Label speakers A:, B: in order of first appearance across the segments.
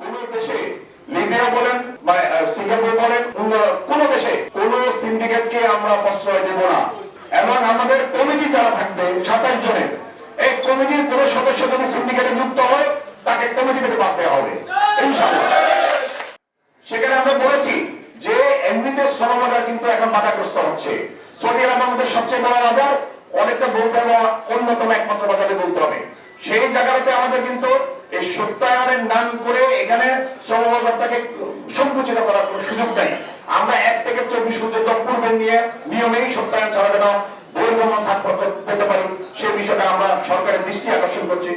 A: কোন দেশে লিবিয়া বলেন বা সিঙ্গাপুর বলেন কোন দেশে কোন সিন্ডিকেটকে আমরা প্রশ্রয় দেব না। এবং আমাদের কমিটি যারা থাকবে, সাতাশ জনের, এই কমিটির কোন সদস্য যদি সিন্ডিকেটে যুক্ত হয়, তাকে কমিটি থেকে বাদ দেওয়া হবে। সেখানে আমরা বলেছি যে, এমনিতে শ্রমবাজার কিন্তু এখন বাধাগ্রস্ত হচ্ছে। সৌদি আরব আমাদের সবচেয়ে বড় বাজার, অনেকটা বলতে হবে, অন্যতম একমাত্র বাজারে বলতে হবে। সেই জায়গাটাতে আমাদের কিন্তু এই সত্যায়নের নাম করে এখানে শ্রমবাজারটাকে সংকুচিত করার কোনো সুযোগ নেই। আমরা এক থেকে চব্বিশ পর্যন্ত পূর্বের নিয়ে নিয়মেই সত্যায়ন চালাবে ছাড়পত্র পেতে পারি। বিষয়টা আমরা সরকারের দৃষ্টি আকর্ষণ করছি।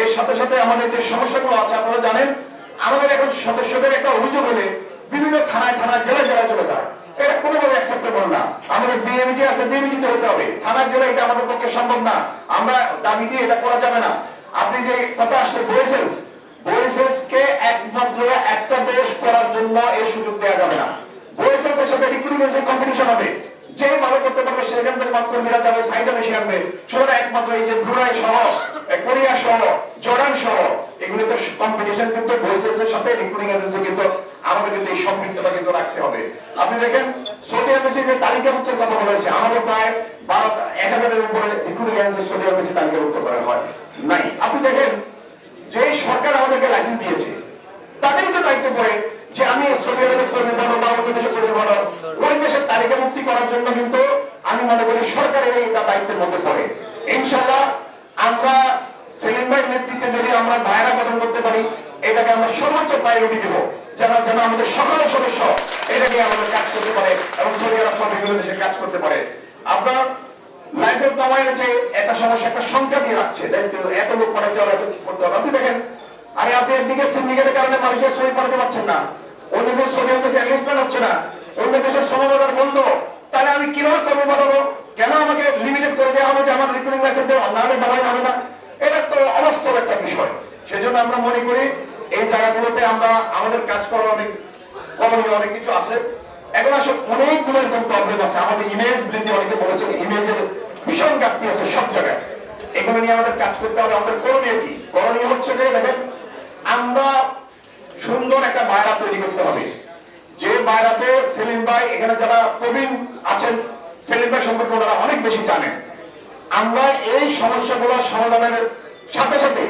A: এর সাথে সাথে আমাদের যে সমস্যাগুলো আছে, আপনারা জানেন, আমাদের এখন সদস্যদের একটা অভিযোগ হলে বিভিন্ন থানায় থানায়, জেলায় জেলায় চলে যায়। এটা কোনোভাবে অ্যাকসেপ্টেবল না। আমাদের আছে হতে হবে। থানা জেলা এটা আমাদের পক্ষে সম্ভব না। আমরা দাবি দিয়ে এটা করা যাবে না। আপনি যে কথা আসছে বয়েসেন্স কে একমাত্র একটা দেশ করার জন্য এই সুযোগ দেওয়া যাবে না। সাথে কম্পিটিশন হবে, যে ভালো করতে পারবে সেখান থেকে মাত্র যাবে সেটা একমাত্র এই যে ব্রুনাই সহ কোরিয়া সহ, জর্ডান সহ এগুলিতে কম্পিটিশন কিন্তু সাথে রিক্রুটিং এজেন্সি কিন্তু আমাদের কিন্তু এই সম্পৃক্ততা কিন্তু রাখতে হবে। আপনি দেখেন, সৌদি আরবে যে তালিকাভুক্তের কথা বলেছে আমাদের প্রায় বারো এক হাজারের উপরে রিক্রুটিং এজেন্সি সৌদি আরবে তালিকাভুক্ত করা হয়। নাই আপনি দেখেন, যে সরকার আমাদেরকে লাইসেন্স দিয়েছে, তাদেরই তো দায়িত্ব পড়ে যে আমি সৌদি আরবের কর্মী বানো বা অন্য দেশের কর্মী বানো ওই দেশের তালিকা মুক্তি করার জন্য কিন্তু আমি মনে করি সরকারের এটা দায়িত্বের মধ্যে পড়ে। ইনশাল্লাহ আমরা সেলিম ভাইয়ের নেতৃত্বে যদি আমরা ভাইরা গঠন করতে পারি, এটাকে আমরা সর্বোচ্চ প্রায়োরিটি দেবো। যেন যেন আমাদের সকল সদস্য এটাকে আমাদের কাজ করতে পারে এবং সৌদি আরব সব বিভিন্ন দেশে কাজ করতে পারে। আপনার লাইসেন্স নামায় যে একটা সমস্যা, একটা সংখ্যা দিয়ে রাখছে। এত লোক পাঠাতে হবে, এত কিছু করতে হবে। আপনি দেখেন, আরে আপনি একদিকে সিন্ডিকেটের কারণে মানুষের শ্রমিক পাঠাতে পারছেন না। অন্য দেশের শ্রমিক দেশে এনগেজমেন্ট হচ্ছে না। অন্য দেশের শ্রমবাজার বন্ধ। তাহলে আমি কীভাবে কর্মী পাঠাবো কেন আমাকে লিমিটেড করে দেওয়া হবে যে আমার রিক্রুটিং লাইসেন্সে না হলে দাবাই হবে না? এটা তো অবাস্তব একটা বিষয়। সেজন্য আমরা মনে করি, এই জায়গাগুলোতে আমরা আমাদের কাজ করার অনেক করণীয় অনেক কিছু আছে। এখন আসলে অনেকগুলো এরকম প্রবলেম আছে। আমাদের ইমেজ বৃদ্ধি অনেকে বলেছেন ইমেজের ভীষণ ঘাটতি আছে সব জায়গায়। এগুলো নিয়ে আমাদের কাজ করতে হবে। আমাদের করণীয় কি? করণীয় হচ্ছে যে, দেখেন, আমরা সুন্দর একটা বায়রা তৈরি করতে হবে। যে বায়রাতে সেলিম ভাই, এখানে যারা প্রবীণ আছেন, সেলিম ভাই সম্পর্কে ওনারা অনেক বেশি জানেন। আমরা এই সমস্যাগুলো সমাধানের সাথে সাথে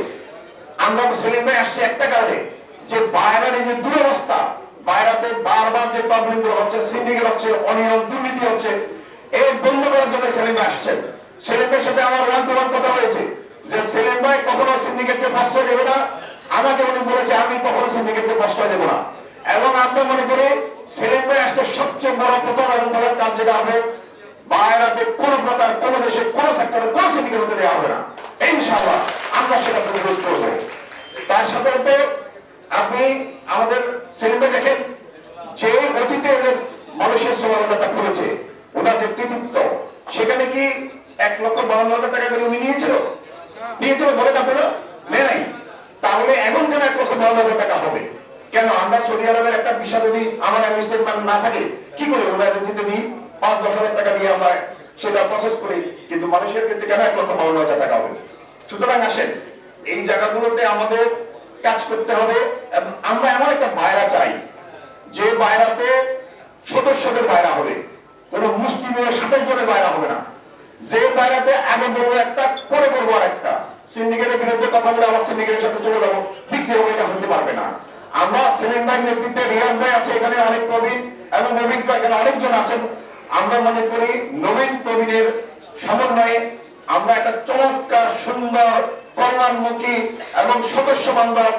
A: আমরা সেলিম ভাই আসছে একটা কারণে, যে বাইরের এই যে দুরবস্থা বাইরাতে বারবার যে প্রবলেমগুলো হচ্ছে সিন্ডিকেট হচ্ছে, অনিয়ম, দুর্নীতি হচ্ছে এই বন্ধ করার জন্য সেলিম ভাই আসছেন সেলিম ভাইয়ের সাথে আমার ওয়ান টু কথা হয়েছে। যে সেলিম ভাই কখনো সিন্ডিকেটকে প্রশ্রয় দেবে না। আমাকে উনি বলেছে, আমি কখনো সিন্ডিকেটকে প্রশ্রয় দেবো না। এবং আমরা মনে করি, সেলিম ভাই আসলে সবচেয়ে বড় প্রথম এবং বড় কাজ যেটা হবে বাইরাতে কোন প্রকার, কোন দেশে, কোন সেক্টরে কোন সিন্ডিকেট হতে দেওয়া হবে না। ইনশাআল্লাহ, আমরা সেটা প্রতিরোধ করব। তার সাথে সাথে আপনি আমাদের সিনেমা দেখেন, যে অতীতে মানুষের সমালোচনাটা করেছে ওনার যে কৃতিত্ব, সেখানে কি এক লক্ষ বাউন্ন হাজার টাকা করে উনি নিয়েছিল? নিয়েছিল বলেন আপনারা নেয় নাই। তাহলে এখন কেন এক লক্ষ বাউন্ন হাজার টাকা হবে? কেন আমরা সৌদি আরবের একটা বিষয় যদি আমার স্টেটমেন্ট না থাকে, কি করে ওরা এজেন্সিতে দিই? পাঁচ, দশ হাজার টাকা দিয়ে আমরা সেটা প্রসেস করি, কিন্তু মানুষের ক্ষেত্রে কেন এক লক্ষ বাউন্ন হাজার টাকা হবে? সুতরাং আসেন, এই জায়গাগুলোতে আমাদের কাজ করতে হবে আমরা এমন একটা বাইরা চাই, যে বাইরাতে সদস্যদের বাইরা হবে। কোন মুসলিমের সাতাশ জনের বাইরা হবে না। যে বাইরাতে আগে বলব একটা, পরে বলব আর একটা সিন্ডিকেটের বিরুদ্ধে কথা বলে আমার সিন্ডিকেটের সাথে চলে যাব। বিক্রি হবে এটা হতে পারবে না। আমরা সেলিম ভাই নেতৃত্বে রিয়াজ ভাই আছে এখানে অনেক প্রবীণ এবং নবীন এখানে অনেকজন আছেন। আমরা মনে করি নবীন প্রবীণের সমন্বয়ে আমরা একটা চমৎকার, সুন্দর, কল্যাণমুখী এবং সদস্য বান্ধব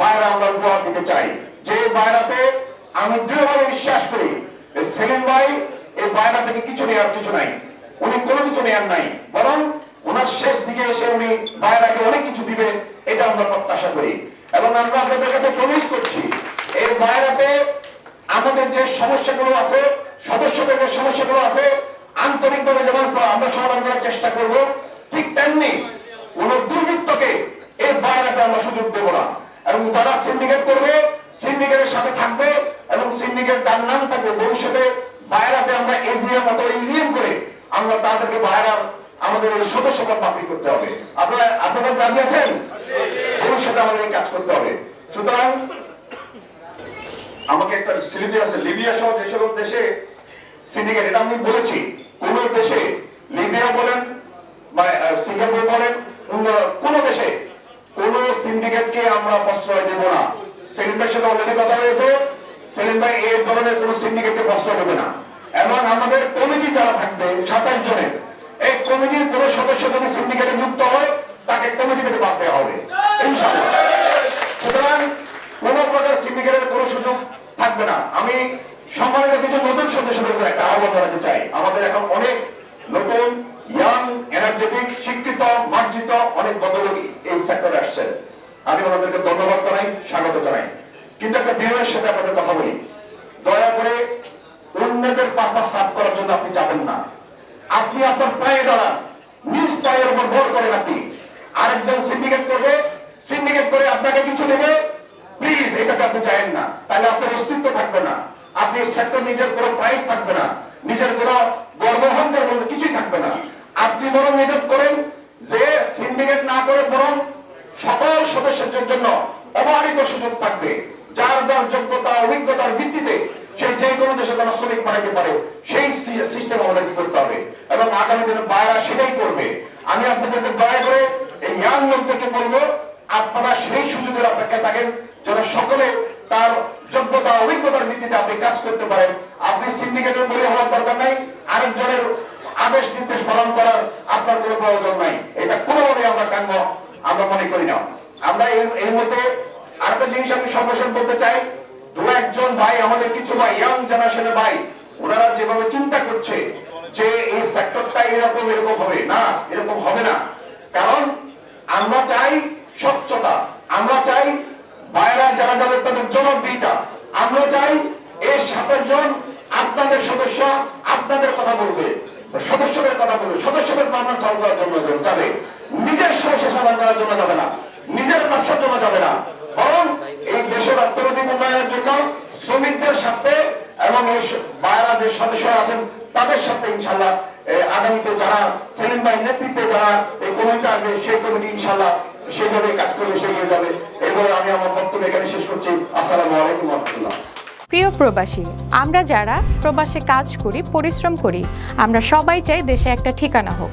A: বাইরা আমরা উপহার দিতে চাই। যে বাইরাতে আমি দৃঢ়ভাবে বিশ্বাস করি সেলিম বাইরা থেকে কিছু নেওয়ার কিছু নাই। উনি কোনো কিছু নেয়ার নাই। বরং ওনার শেষ দিকে এসে উনি বাইরাকে অনেক কিছু দিবে, এটা আমরা প্রত্যাশা করি। এবং আমরা আপনাদের কাছে প্রমিস করছি, এই বাইরাতে আমাদের যে সমস্যাগুলো আছে, সদস্যদের যে সমস্যাগুলো আছে, আন্তরিকভাবে যেমন আমরা সমাধান করার চেষ্টা করব, ঠিক তেমনি কোন দুর্বৃত্তকে এই বাইরাতে আমরা সুযোগ দেবো না। এবং যারা সিন্ডিকেট করবে সিন্ডিকেটের সাথে থাকবে এবং সিন্ডিকেট যার নাম থাকবে ভবিষ্যতে তাদেরকে আমাদের এই বাতিল করতে হবে। আপনারা আছেন? ভবিষ্যতে আমাদের কাজ করতে হবে। সুতরাং আমাকে একটা আছে লিবিয়া সহ যে সকল দেশে সিন্ডিকেট এটা আমি বলেছি কোন দেশে লিবিয়া বলেন বা আহ, সিঙ্গাপুর বলেন কোন দেশে কোন সিন্ডিকেটকে আমরা প্রশ্রয় দেব না। সেলিম ভাইয়ের সাথে অলরেডি কথা হয়েছে সেলিম ভাই এই ধরনের কোন সিন্ডিকেটকে প্রশ্রয় দেবে না। এবং আমাদের কমিটি যারা থাকবে, সাতাশ জনের, এই কমিটির কোন সদস্য যদি সিন্ডিকেটে যুক্ত হয়, তাকে কমিটি থেকে বাদ দেওয়া হবে। সুতরাং কোন প্রকার সিন্ডিকেটের কোনো সুযোগ থাকবে না। আমি সম্মানিত কিছু নতুন সদস্যদের উপর একটা আহ্বান জানাতে চাই। আমাদের এখন অনেক নতুন ইয়াং এনার্জেটিক শিক্ষিত, মার্জিত অনেক ভদ্রলোক এই সেক্টরে আসছেন। আমি ওনাদেরকে ধন্যবাদ জানাই, স্বাগত জানাই। কিন্তু একটা বিনয়ের সাথে আপনাদের কথা বলি। দয়া করে অন্যদের পারপাস সাফ করার জন্য আপনি যাবেন না। আপনি আপনার পায়ে দাঁড়ান, নিজ পায়ের উপর ভর করেন আপনি। আরেকজন সিন্ডিকেট করবে সিন্ডিকেট করে আপনাকে কিছু দেবে। প্লিজ এটাকে আপনি চাইেন না। তাহলে আপনার অস্তিত্ব থাকবে না। আপনি সেক্টর নিজের কোনো প্রাইড থাকবে না। নিজের কোনো গর্বহংকার বলতে কিছুই থাকবে না। আপনি বরং নিয়োগ করেন যে সিন্ডিকেট না করে বরং সকল সদস্যদের জন্য অবারিত সুযোগ থাকবে। যার যার যোগ্যতা, অভিজ্ঞতার ভিত্তিতে সে যে কোনো দেশে যেন শ্রমিক বানাইতে পারে, সেই সিস্টেম আমাদের কি করতে হবে। এবং আগামী দিনে বায়রা সেটাই করবে। আমি আপনাদেরকে দয়া করে এই ইয়াং লোকদেরকে বলব, আপনারা সেই সুযোগের অপেক্ষায় থাকেন যেন সকলে তার যোগ্যতা, অভিজ্ঞতার ভিত্তিতে আপনি কাজ করতে পারেন। আপনি সিন্ডিকেটের বলে হওয়ার দরকার নাই, আরেকজনের আদেশ, নির্দেশ পালন করার আপনার কোনো প্রয়োজন নাই। এটা কোনোভাবে আমরা কাম্য, আমরা মনে করি না। আমরা এর মধ্যে আরেকটা জিনিস আমি সর্বশেষ বলতে চাই দু একজন ভাই, আমাদের কিছু ভাই ইয়াং জেনারেশনের ভাই, ওনারা যেভাবে চিন্তা করছে যে এই সেক্টরটা এরকম এরকম হবে। না, এরকম হবে না। কারণ আমরা চাই স্বচ্ছতা, আমরা চাই ভাইরা যারা যাদের তাদের জবাবদিহিতা, আমরা চাই এই সাতাশ জন আপনাদের সদস্য আপনাদের কথা বলবে, সদস্যদের কথা বলবে, সদস্যদের মামলা সলভ করার জন্য যাবে। নিজের সমস্যা সমাধান করার জন্য যাবে না, নিজের ব্যবসার জন্য যাবে না। দেশের অর্থনৈতিক উন্নয়নের জন্য শ্রমিকদের সাথে এবং যে সদস্যরা আছেন, তাদের সাথে ইনশাল্লাহ আগামীতে যারা সেলিম ভাই নেতৃত্বে যারা এই কমিটি আসবে, সেই কমিটি ইনশাল্লাহ সেইভাবে কাজ যাবে। আমি আমার বক্তব্য এখানে শেষ করছি। আলাইকুম
B: প্রিয় প্রবাসী, আমরা যারা প্রবাসে কাজ করি, পরিশ্রম করি, আমরা সবাই চাই দেশে একটা ঠিকানা হোক।